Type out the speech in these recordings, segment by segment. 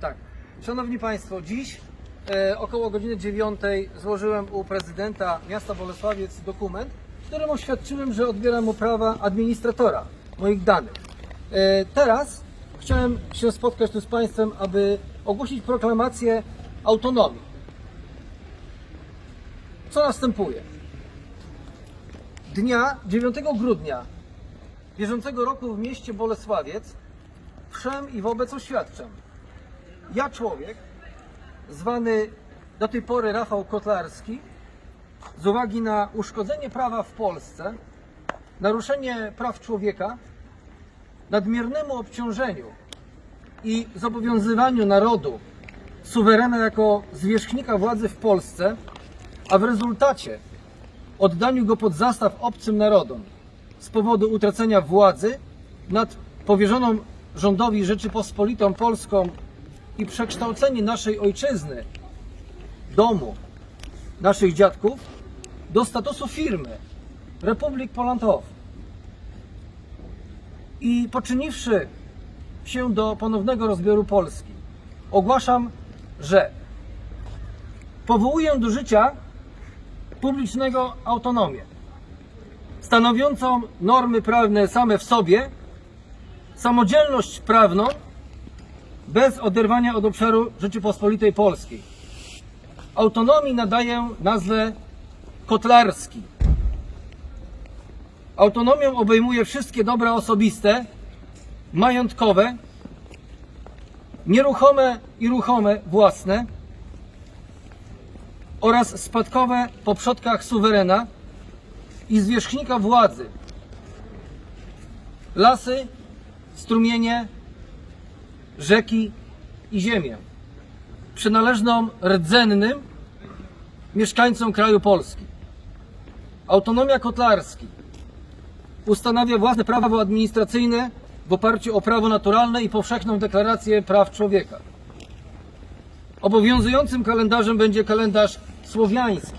Tak. Szanowni Państwo, dziś e, około godziny 9 złożyłem u prezydenta miasta Bolesławiec dokument, w którym oświadczyłem, że odbieram prawa administratora moich danych. E, teraz chciałem się spotkać tu z Państwem, aby ogłosić proklamację autonomii. Co następuje? Dnia 9 grudnia bieżącego roku w mieście Bolesławiec wszem i wobec oświadczam, ja człowiek, zwany do tej pory Rafał Kotlarski, z uwagi na uszkodzenie prawa w Polsce, naruszenie praw człowieka, nadmiernemu obciążeniu i zobowiązywaniu narodu suwerena jako zwierzchnika władzy w Polsce, a w rezultacie oddaniu go pod zastaw obcym narodom z powodu utracenia władzy nad powierzoną rządowi Rzeczypospolitą Polską i przekształcenie naszej ojczyzny, domu, naszych dziadków do statusu firmy Republik Polantow. I poczyniwszy się do ponownego rozbioru Polski, ogłaszam, że powołuję do życia publicznego autonomię, stanowiącą normy prawne same w sobie, samodzielność prawną bez oderwania od obszaru Rzeczypospolitej Polskiej. Autonomii nadaję nazwę kotlarski. Autonomią obejmuje wszystkie dobra osobiste, majątkowe, nieruchome i ruchome własne oraz spadkowe po przodkach suwerena i zwierzchnika władzy. Lasy, strumienie, rzeki i ziemię, przynależną rdzennym mieszkańcom kraju Polski. Autonomia Kotlarski ustanawia własne prawo administracyjne w oparciu o prawo naturalne i powszechną deklarację praw człowieka. Obowiązującym kalendarzem będzie kalendarz słowiański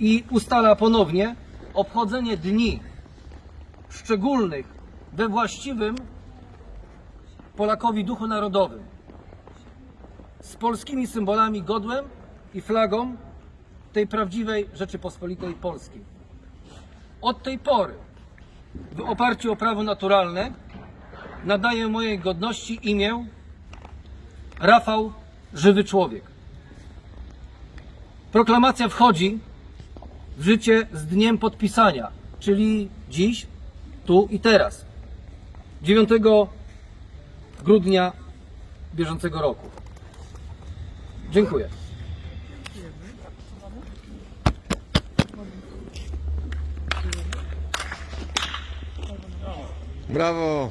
i ustala ponownie obchodzenie dni szczególnych we właściwym Polakowi duchu narodowym z polskimi symbolami, godłem i flagą tej prawdziwej Rzeczypospolitej Polskiej. Od tej pory, w oparciu o prawo naturalne, nadaję mojej godności imię Rafał Żywy Człowiek. Proklamacja wchodzi w życie z dniem podpisania, czyli dziś, tu i teraz. 9 grudnia bieżącego roku. Dziękuję. Brawo!